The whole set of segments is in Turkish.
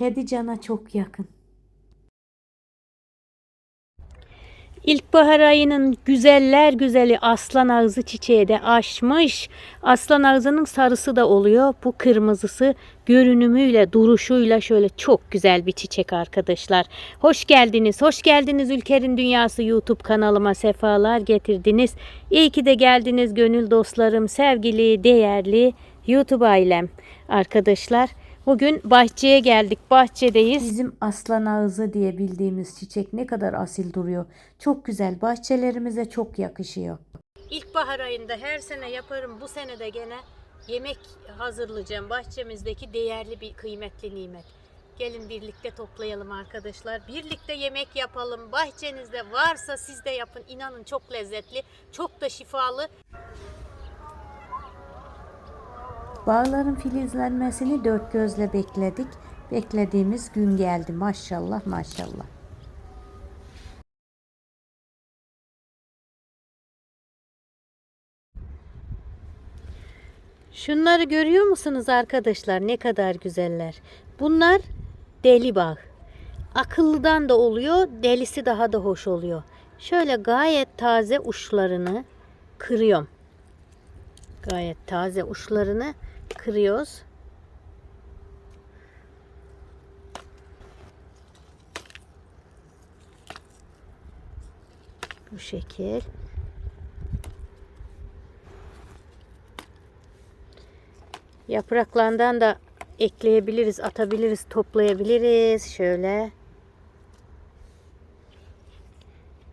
Kedi cana çok yakın. İlkbahar ayının güzeller güzeli aslan ağzı çiçeği de açmış. Aslan ağzının sarısı da oluyor. Bu kırmızısı görünümüyle, duruşuyla şöyle çok güzel bir çiçek arkadaşlar. Hoş geldiniz, hoş geldiniz Ülker'in Dünyası YouTube kanalıma sefalar getirdiniz. İyi ki de geldiniz gönül dostlarım, sevgili, değerli YouTube ailem. Arkadaşlar bugün bahçeye geldik, bahçedeyiz. Bizim aslan ağzı diye bildiğimiz çiçek ne kadar asil duruyor. Çok güzel. Bahçelerimize çok yakışıyor. İlkbahar ayında her sene yaparım. Bu sene de gene yemek hazırlayacağım. Bahçemizdeki değerli bir kıymetli nimet. Gelin birlikte toplayalım arkadaşlar. Birlikte yemek yapalım. Bahçenizde varsa siz de yapın. İnanın çok lezzetli, çok da şifalı. Bağların filizlenmesini dört gözle bekledik. Beklediğimiz gün geldi. Maşallah maşallah. Şunları görüyor musunuz arkadaşlar? Ne kadar güzeller. Bunlar deli bağ. Akıllıdan da oluyor, delisi daha da hoş oluyor. Şöyle gayet taze uçlarını kırıyorum. Gayet taze uçlarını kırıyoruz. Bu şekil. Yapraklarından da ekleyebiliriz, atabiliriz, toplayabiliriz. Şöyle.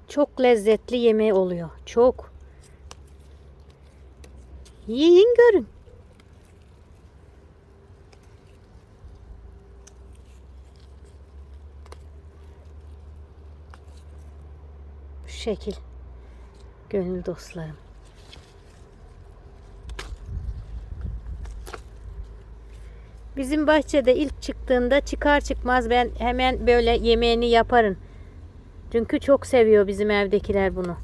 Çok lezzetli yemeği oluyor. Çok. Yiyin görün. Şekil. Gönül dostlarım. Bizim bahçede ilk çıktığında çıkar çıkmaz ben hemen böyle yemeğini yaparım. Çünkü çok seviyor bizim evdekiler bunu.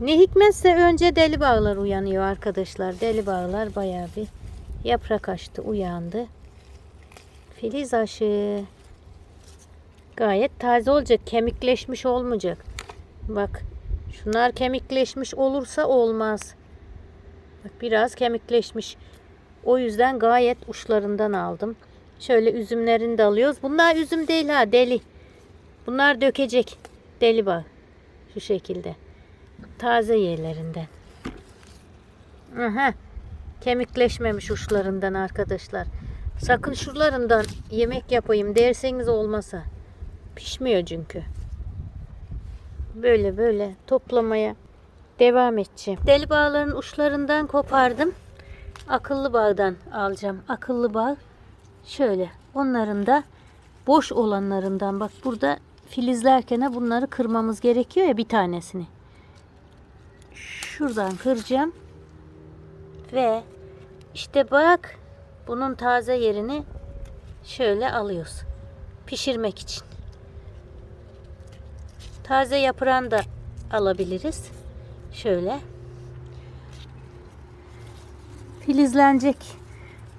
Ne hikmetse önce deli bağlar uyanıyor arkadaşlar. Deli bağlar bayağı bir yaprak açtı, uyandı. Filiz aşı. Gayet taze olacak, kemikleşmiş olmayacak. Bak, şunlar kemikleşmiş olursa olmaz. Bak biraz kemikleşmiş. O yüzden gayet uçlarından aldım. Şöyle üzümlerini de alıyoruz. Bunlar üzüm değil ha deli. Bunlar dökecek. Deli bak. Şu şekilde. Taze yerlerinden. Aha. Kemikleşmemiş uçlarından arkadaşlar. Sakın şuralarından yemek yapayım derseniz olmasa. Pişmiyor çünkü. Böyle böyle toplamaya devam edeceğim. Deli bağların uçlarından kopardım. Akıllı bağdan alacağım. Akıllı bağ şöyle. Onların da boş olanlarından bak burada filizlerken bunları kırmamız gerekiyor ya bir tanesini. Şuradan kıracağım. Ve işte bak bunun taze yerini şöyle alıyoruz. Pişirmek için. Taze yaprağını da alabiliriz. Şöyle. Filizlenecek.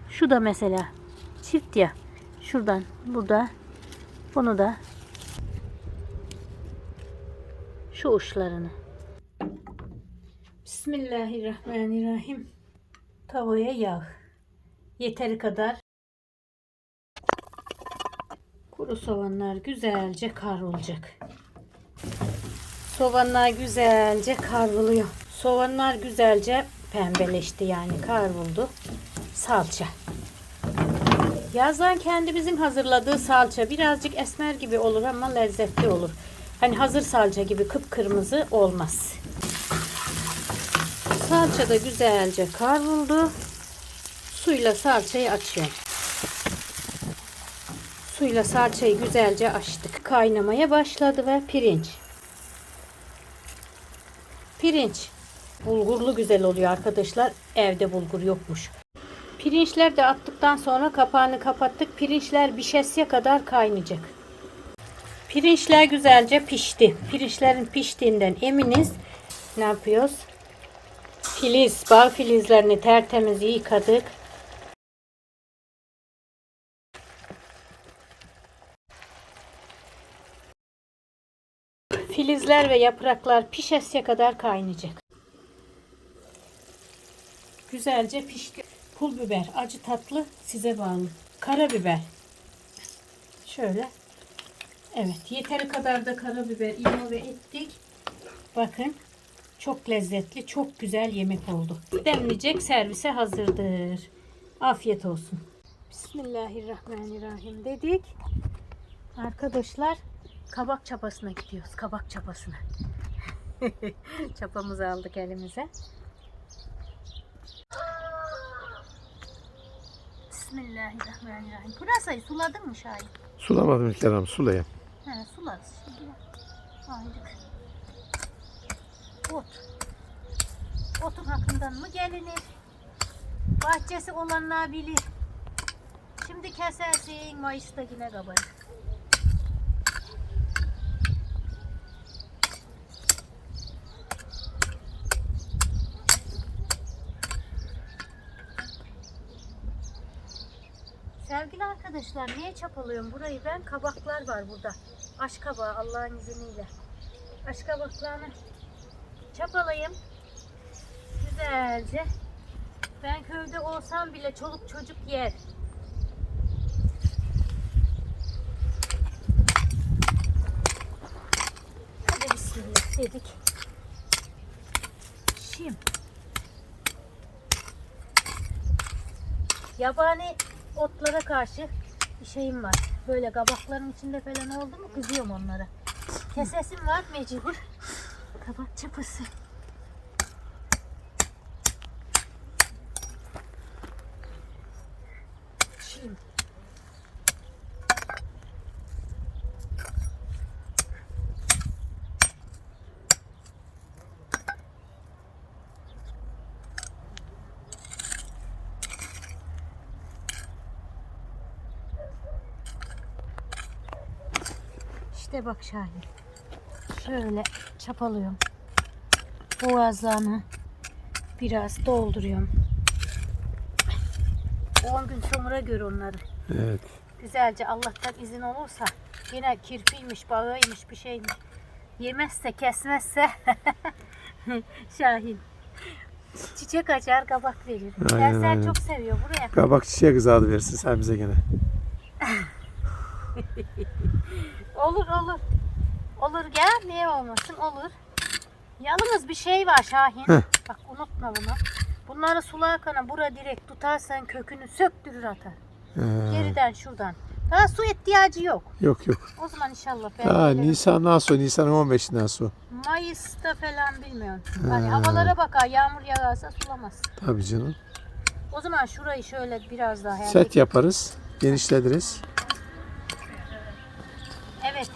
Şu da mesela çift ya. Şuradan burada bunu da şu uçlarını. Bismillahirrahmanirrahim. Tavaya yağ. Yeteri kadar kuru soğanlar güzelce kavrulacak. Soğanlar güzelce kavruluyor. Soğanlar güzelce pembeleşti yani kavruldu. Salça. Yazdan kendimizin hazırladığı salça birazcık esmer gibi olur ama lezzetli olur. Hani hazır salça gibi kıpkırmızı olmaz. Salça da güzelce kavruldu. Suyla salçayı açıyorum. Suyla salçayı güzelce açtık. Kaynamaya başladı ve pirinç. Pirinç. Bulgurlu güzel oluyor arkadaşlar. Evde bulgur yokmuş. Pirinçler de attıktan sonra kapağını kapattık. Pirinçler pişesiye kadar kaynayacak. Pirinçler güzelce pişti. Pirinçlerin piştiğinden eminiz. Ne yapıyoruz? Filiz, bal filizlerini tertemiz yıkadık. Filizler ve yapraklar pişesiye kadar kaynayacak. Güzelce pişti. Pul biber, acı tatlı size bağlı. Karabiber. Şöyle. Evet, yeteri kadar da karabiber ilave ettik. Bakın. Çok lezzetli, çok güzel yemek oldu. Demleyecek servise hazırdır. Afiyet olsun. Bismillahirrahmanirrahim dedik. Arkadaşlar kabak çapasına gidiyoruz. Kabak çapasına. Çapamızı aldık elimize. Bismillahirrahmanirrahim. Pırasayı suladın mı Şahin? Sulamadım İlker Hanım sulayayım. He sularız. Aylık. Ot. Otun hakkından mı gelinir? Bahçesi olanlar bilir. Şimdi kesersin Mayıs'ta yine kabarır. Sevgili arkadaşlar niye çapalıyorum burayı ben? Kabaklar var burada. Aş kabağı Allah'ın izniyle. Aş kabaklarını çapalayayım. Güzelce. Ben köyde olsam bile çoluk çocuk yer. Hadi bismillah dedik. Şimdi. Yabani otlara karşı bir şeyim var. Böyle kabakların içinde falan oldu mu kızıyorum onlara. Kesesim var mecbur. Kabak çapası. Şimdi. İşte bak Şahin. Şöyle çapalıyorum. Boğazlarını biraz dolduruyorum. 10 gün sonra gör onları. Evet. Güzelce Allah'tan izin olursa yine kirpiymiş, bağıymış bir şeymiş. Yemezse, kesmezse Şahin. Çiçek açar, kabak verir. Aynen, Dersler aynen. çok seviyor buraya. Kabak çiçeğe kızı adı versin sen bize gene. Olur olur. Olur gel niye olmasın olur. Yalnız bir şey var Şahin. Heh. Bak unutma bunu. Bunları sularken bura direkt tutarsan kökünü söktürür atar. Ee, Geriden şuradan. Daha su ihtiyacı yok. yok yok. O zaman inşallah ben gelirim. Nisan'dan sonra, Nisan'ın 15'inden sonra. Mayıs'ta falan bilmiyorum. Hani He. havalara bakar yağmur yağarsa sulamaz. Tabii canım. O zaman şurayı şöyle biraz daha Set yaparız. Genişletiriz. Evet.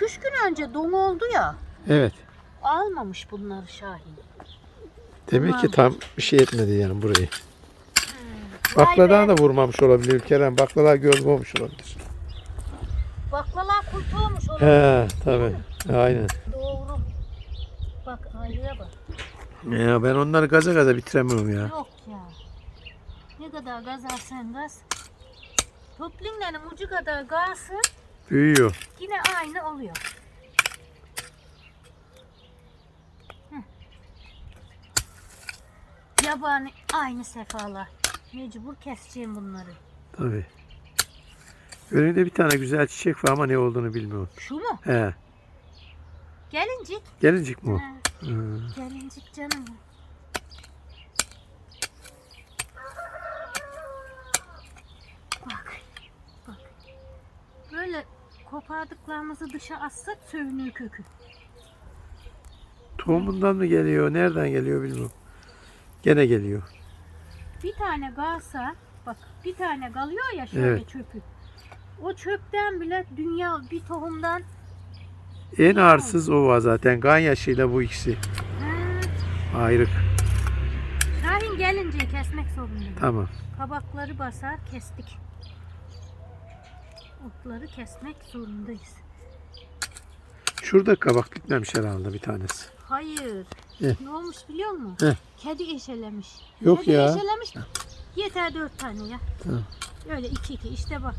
Üç gün önce don oldu ya. Evet. Almamış bunları Şahin. Demek ki tam bir şey etmedi yani burayı. Vay Bakladan da vurmamış olabilir Kerem. Baklalar göz olmuş olabilir. Baklalar kurt olmuş olur. He tabii. Aynen. Doğru. Bak ayrıya bak. Ya ben onları gaza gaza bitiremiyorum ya. Yok ya. Ne kadar gaz alsan gaz. Toplinlerin ucu kadar gazı Büyüyor. yine aynı oluyor. Hı. Yabani aynı sefalar. Mecbur keseceğim bunları. Tabii. Önünde bir tane güzel çiçek var ama ne olduğunu bilmiyorum. Şu mu? He. Gelincik. Gelincik mi o? Hı. gelincik canım. Böyle kopardıklarımızı dışa atsak sövünüyor kökü. Tohumundan mı geliyor? Nereden geliyor bilmiyorum. Gene geliyor. Bir tane kalsa bak bir tane kalıyor ya şöyle Evet. çöpü. O çöpten bile dünya bir tohumdan En arsız o var zaten. Ganyaşıyla bu ikisi. ha, Ayrık. Şahin gelince kesmek zorundayım. Tamam. Kabakları basar kestik. Otları kesmek zorundayız. Şurada kabak bitmemiş herhalde bir tanesi. Hayır. Eh. Ne olmuş biliyor musun? Eh. Kedi eşelemiş. Yok Kedi ya. eşelemiş. Yeter dört tane ya. Tamam. Öyle iki iki işte bak.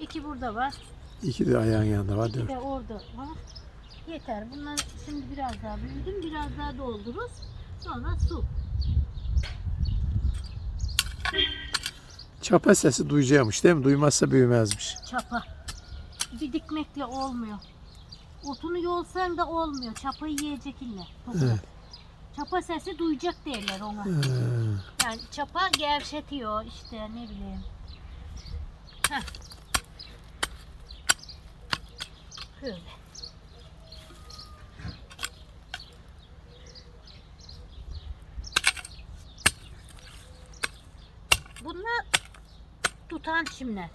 İki burada var. İki de ayağın yanında var. Bir Dört. de orada var. Yeter. Bunlar şimdi biraz daha büyüdüm. Biraz daha doldururuz. Sonra su. Çapa sesi duyacakmış değil mi? Duymazsa büyümezmiş. Çapa. Bir dikmekle olmuyor. Otunu yolsan da olmuyor. Çapayı yiyecek toprak. Evet. Çapa sesi duyacak derler ona. Ee, Yani çapa gevşetiyor işte ne bileyim. Heh. Böyle. Bunlar tutan çimler.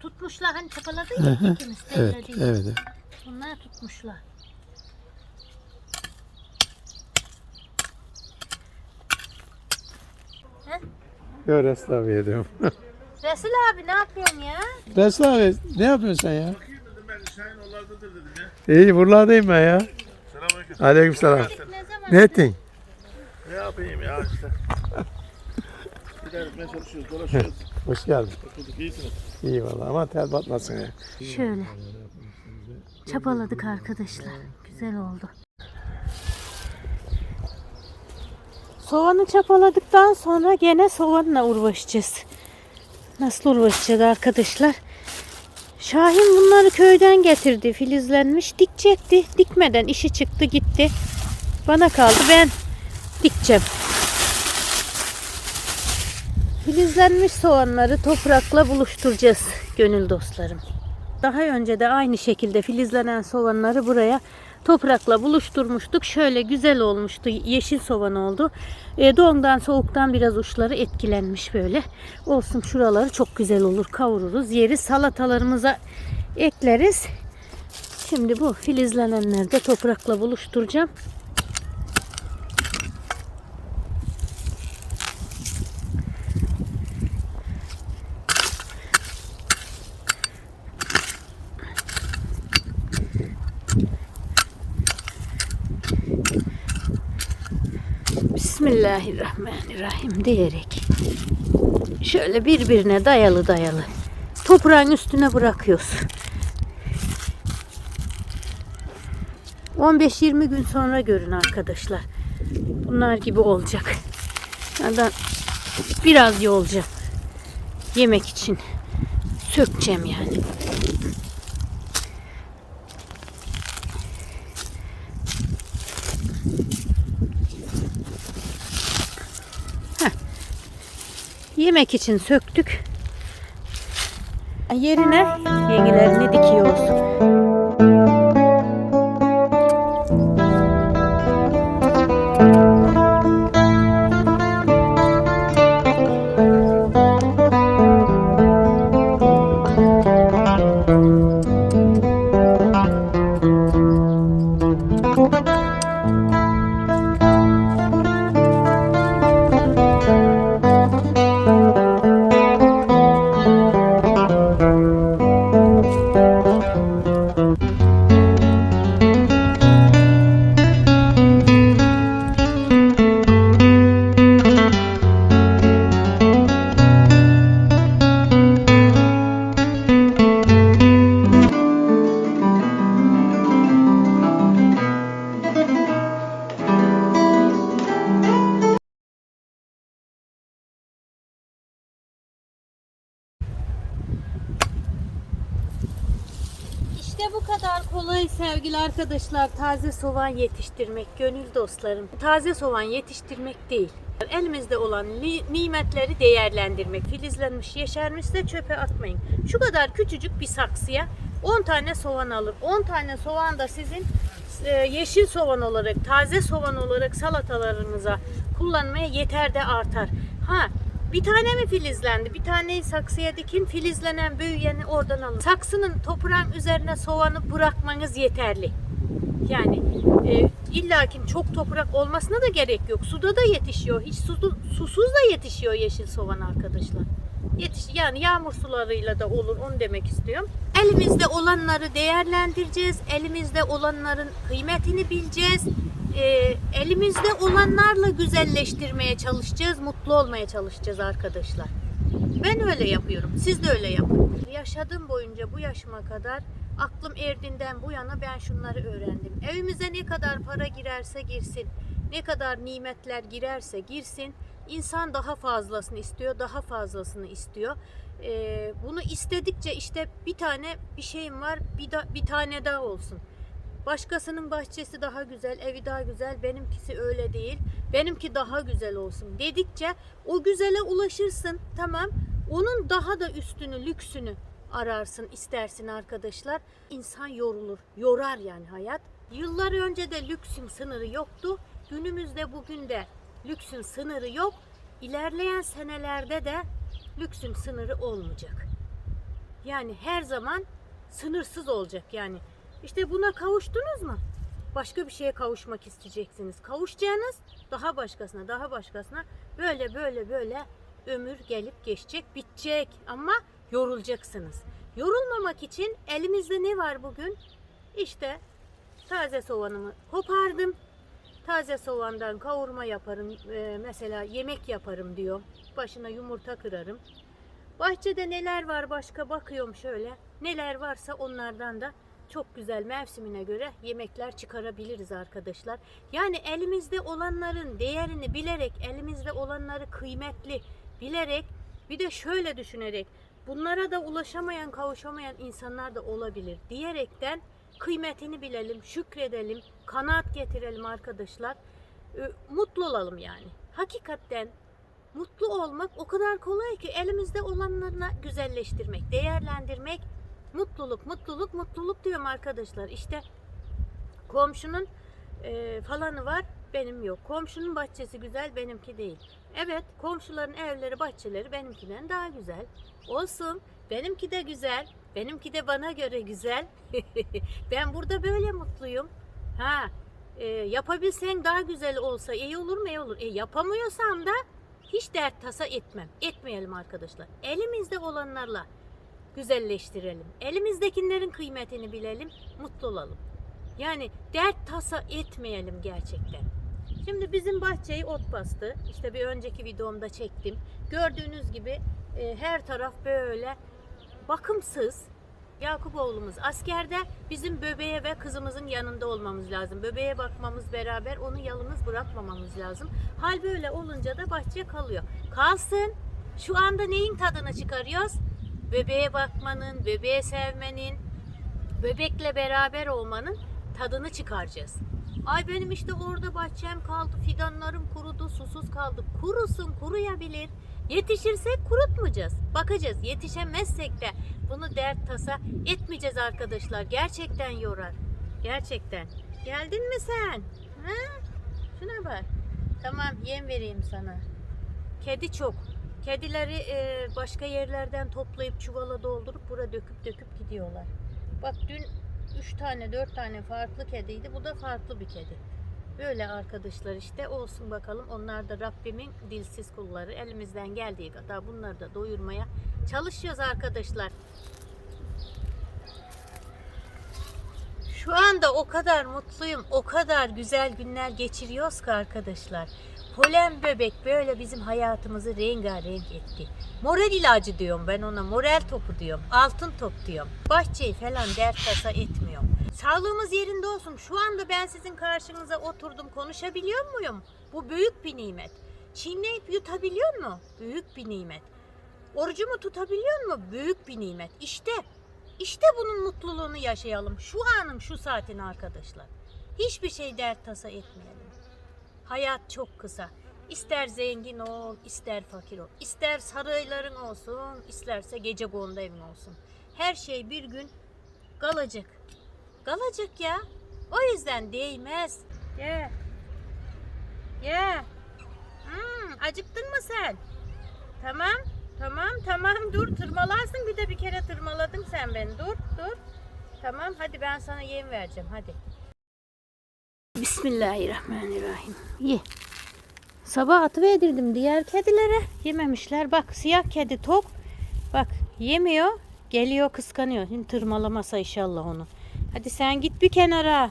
Tutmuşlar hani çapaladı ya ikimiz evet, evet. evet. Bunlar tutmuşlar. Yo Resul abi yedim. Resul abi ne yapıyorsun ya? Resul abi ne yapıyorsun sen ya? İyi buralardayım ben ya. Selamünaleyküm. Aleyküm selam. Ne zaman? Ne ettin? Ne yapayım ya işte. Gider gitmeye çalışıyoruz, dolaşıyoruz. Hoş geldin. Oturduk, iyisiniz. İyi valla ama tel batmasın ya. Şöyle. Çapaladık arkadaşlar. Güzel oldu. Soğanı çapaladıktan sonra gene soğanla uğraşacağız. Nasıl uğraşacağız arkadaşlar? Şahin bunları köyden getirdi. Filizlenmiş. Dikecekti. Dikmeden işi çıktı gitti. Bana kaldı. Ben dikeceğim. Filizlenmiş soğanları toprakla buluşturacağız gönül dostlarım. Daha önce de aynı şekilde filizlenen soğanları buraya toprakla buluşturmuştuk. Şöyle güzel olmuştu. Yeşil soğan oldu. E, doğumdan soğuktan biraz uçları etkilenmiş böyle. Olsun şuraları çok güzel olur. Kavururuz. Yeriz. Salatalarımıza ekleriz. Şimdi bu filizlenenleri de toprakla buluşturacağım. Bismillahirrahmanirrahim diyerek şöyle birbirine dayalı dayalı toprağın üstüne bırakıyoruz. 15-20 gün sonra görün arkadaşlar. Bunlar gibi olacak. Nereden biraz yolacağım. Yemek için sökeceğim yani. Yemek için söktük. Yerine yenilerini dikiyoruz. Sevgili arkadaşlar taze soğan yetiştirmek gönül dostlarım. Taze soğan yetiştirmek değil. Elimizde olan ni- nimetleri değerlendirmek. Filizlenmiş, yeşermişse çöpe atmayın. Şu kadar küçücük bir saksıya 10 tane soğan alır. 10 tane soğan da sizin e, yeşil soğan olarak, taze soğan olarak salatalarınıza kullanmaya yeter de artar. Ha bir tane mi filizlendi? Bir taneyi saksıya dikin, filizlenen büyüyeni oradan alın. Saksının toprağın üzerine soğanı bırakmanız yeterli. Yani e, illaki çok toprak olmasına da gerek yok. Suda da yetişiyor. Hiç sudu, susuz da yetişiyor yeşil soğan arkadaşlar. Yetiş, yani yağmur sularıyla da olur onu demek istiyorum. Elimizde olanları değerlendireceğiz. Elimizde olanların kıymetini bileceğiz. E, elimizde olanlarla güzelleştirmeye çalışacağız. Mutlu olmaya çalışacağız arkadaşlar. Ben öyle yapıyorum. Siz de öyle yapın. Yaşadığım boyunca bu yaşıma kadar aklım erdiğinden bu yana ben şunları öğrendim. Evimize ne kadar para girerse girsin, ne kadar nimetler girerse girsin, insan daha fazlasını istiyor, daha fazlasını istiyor. Ee, bunu istedikçe işte bir tane bir şeyim var, bir, da, bir tane daha olsun. Başkasının bahçesi daha güzel, evi daha güzel, benimkisi öyle değil. Benimki daha güzel olsun dedikçe o güzele ulaşırsın. Tamam. Onun daha da üstünü, lüksünü ararsın, istersin arkadaşlar. İnsan yorulur, yorar yani hayat. Yıllar önce de lüksün sınırı yoktu. Günümüzde bugün de lüksün sınırı yok. İlerleyen senelerde de lüksün sınırı olmayacak. Yani her zaman sınırsız olacak yani. İşte buna kavuştunuz mu? Başka bir şeye kavuşmak isteyeceksiniz. Kavuşacağınız daha başkasına, daha başkasına böyle böyle böyle ömür gelip geçecek, bitecek ama yorulacaksınız. Yorulmamak için elimizde ne var bugün? İşte taze soğanımı kopardım. Taze soğandan kavurma yaparım, e, mesela yemek yaparım diyor. Başına yumurta kırarım. Bahçede neler var başka bakıyorum şöyle. Neler varsa onlardan da çok güzel mevsimine göre yemekler çıkarabiliriz arkadaşlar. Yani elimizde olanların değerini bilerek, elimizde olanları kıymetli bilerek bir de şöyle düşünerek bunlara da ulaşamayan, kavuşamayan insanlar da olabilir diyerekten kıymetini bilelim, şükredelim, kanaat getirelim arkadaşlar. Ee, Mutlu olalım yani. Hakikaten mutlu olmak o kadar kolay ki elimizde olanlarına güzelleştirmek, değerlendirmek mutluluk, mutluluk, mutluluk diyorum arkadaşlar. İşte komşunun e, falanı var, benim yok. Komşunun bahçesi güzel, benimki değil. Evet, komşuların evleri, bahçeleri benimkinden daha güzel. Olsun, benimki de güzel, benimki de bana göre güzel. ben burada böyle mutluyum. Ha, e, yapabilsen daha güzel olsa iyi olur mu? İyi olur. E, yapamıyorsam da hiç dert tasa etmem. Etmeyelim arkadaşlar. Elimizde olanlarla güzelleştirelim. Elimizdekilerin kıymetini bilelim, mutlu olalım. Yani dert tasa etmeyelim gerçekten. Şimdi bizim bahçeyi ot bastı. İşte bir önceki videomda çektim. Gördüğünüz gibi e, her taraf böyle bakımsız. Yakup oğlumuz askerde bizim bebeğe ve kızımızın yanında olmamız lazım. Bebeğe bakmamız beraber onu yalnız bırakmamamız lazım. Hal böyle olunca da bahçe kalıyor. Kalsın. Şu anda neyin tadını çıkarıyoruz? Bebeğe bakmanın, bebeğe sevmenin, bebekle beraber olmanın tadını çıkaracağız. Ay benim işte orada bahçem kaldı, fidanlarım kurudu, susuz kaldı. Kurusun, kuruyabilir. Yetişirsek kurutmayacağız. Bakacağız. Yetişemezsek de bunu dert tasa etmeyeceğiz arkadaşlar. Gerçekten yorar. Gerçekten. Geldin mi sen? Ha? Şuna bak. Tamam yem vereyim sana. Kedi çok. Kedileri e, başka yerlerden toplayıp çuvala doldurup buraya döküp döküp gidiyorlar. Bak dün 3 tane 4 tane farklı kediydi. Bu da farklı bir kedi. Böyle arkadaşlar işte olsun bakalım. Onlar da Rabbimin dilsiz kulları. Elimizden geldiği kadar bunları da doyurmaya çalışıyoruz arkadaşlar. Şu anda o kadar mutluyum, o kadar güzel günler geçiriyoruz ki arkadaşlar. Polen bebek böyle bizim hayatımızı rengarenk etti. Moral ilacı diyorum ben ona, moral topu diyorum, altın top diyorum. Bahçeyi falan dert tasa etmiyorum. Sağlığımız yerinde olsun. Şu anda ben sizin karşınıza oturdum, konuşabiliyor muyum? Bu büyük bir nimet. Çiğneyip yutabiliyor mu? Büyük bir nimet. Orucumu tutabiliyor mu? Büyük bir nimet. İşte işte bunun mutluluğunu yaşayalım. Şu anın şu saatin arkadaşlar. Hiçbir şey dert tasa etmeyelim. Hayat çok kısa. İster zengin ol, ister fakir ol. İster sarayların olsun, isterse gece kondu evin olsun. Her şey bir gün kalacak. Kalacak ya. O yüzden değmez. Ye. Ye. Hmm, acıktın mı sen? Tamam. Tamam tamam dur tırmalarsın bir de bir kere tırmaladın sen beni dur dur. Tamam hadi ben sana yem vereceğim hadi. Bismillahirrahmanirrahim. Ye. Sabah atıverdirdim diğer kedilere. Yememişler. Bak siyah kedi tok. Bak yemiyor. Geliyor kıskanıyor. Şimdi tırmalamasa inşallah onu. Hadi sen git bir kenara.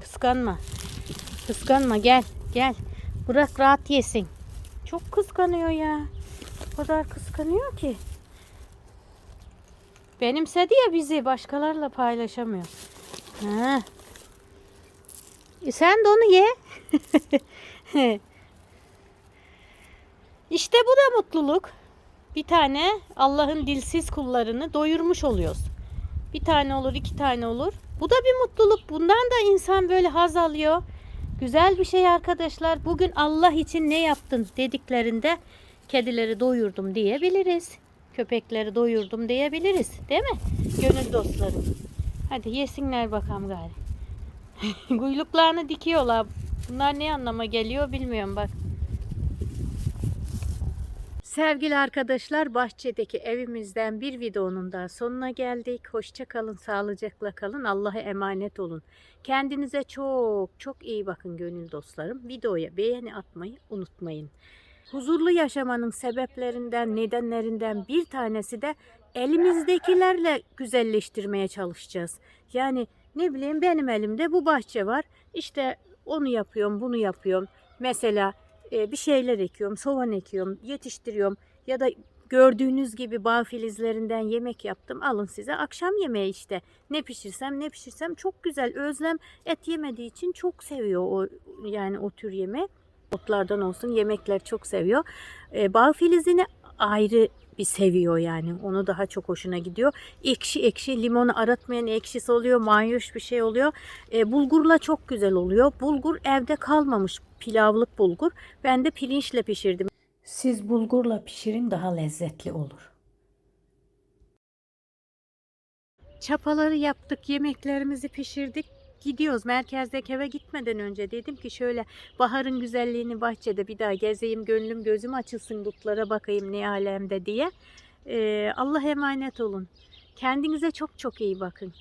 Kıskanma. Kıskanma gel. Gel. Bırak rahat yesin. Çok kıskanıyor ya. Kadar kıskanıyor ki. Benimsedi ya bizi başkalarıyla paylaşamıyor. Ha. E sen de onu ye. işte bu da mutluluk. Bir tane Allah'ın dilsiz kullarını doyurmuş oluyoruz. Bir tane olur, iki tane olur. Bu da bir mutluluk. Bundan da insan böyle haz alıyor. Güzel bir şey arkadaşlar. Bugün Allah için ne yaptın dediklerinde kedileri doyurdum diyebiliriz. Köpekleri doyurdum diyebiliriz. Değil mi? Gönül dostlarım. Hadi yesinler bakalım gari. Kuyruklarını dikiyorlar. Bunlar ne anlama geliyor bilmiyorum bak. Sevgili arkadaşlar bahçedeki evimizden bir videonun daha sonuna geldik. Hoşça kalın, sağlıcakla kalın. Allah'a emanet olun. Kendinize çok çok iyi bakın gönül dostlarım. Videoya beğeni atmayı unutmayın. Huzurlu yaşamanın sebeplerinden, nedenlerinden bir tanesi de elimizdekilerle güzelleştirmeye çalışacağız. Yani ne bileyim benim elimde bu bahçe var. İşte onu yapıyorum, bunu yapıyorum. Mesela e, bir şeyler ekiyorum, soğan ekiyorum, yetiştiriyorum ya da gördüğünüz gibi bağ filizlerinden yemek yaptım. Alın size akşam yemeği işte. Ne pişirsem ne pişirsem çok güzel. Özlem et yemediği için çok seviyor o yani o tür yemeği. Otlardan olsun yemekler çok seviyor. E, bağ filizini ayrı bir seviyor yani. Onu daha çok hoşuna gidiyor. Ekşi ekşi limonu aratmayan ekşisi oluyor. Manyoş bir şey oluyor. E, bulgurla çok güzel oluyor. Bulgur evde kalmamış pilavlık bulgur. Ben de pirinçle pişirdim. Siz bulgurla pişirin daha lezzetli olur. Çapaları yaptık, yemeklerimizi pişirdik. Gidiyoruz. Merkezdeki eve gitmeden önce dedim ki şöyle baharın güzelliğini bahçede bir daha gezeyim, gönlüm gözüm açılsın, dutlara bakayım ne alemde diye. Ee, Allah emanet olun. Kendinize çok çok iyi bakın.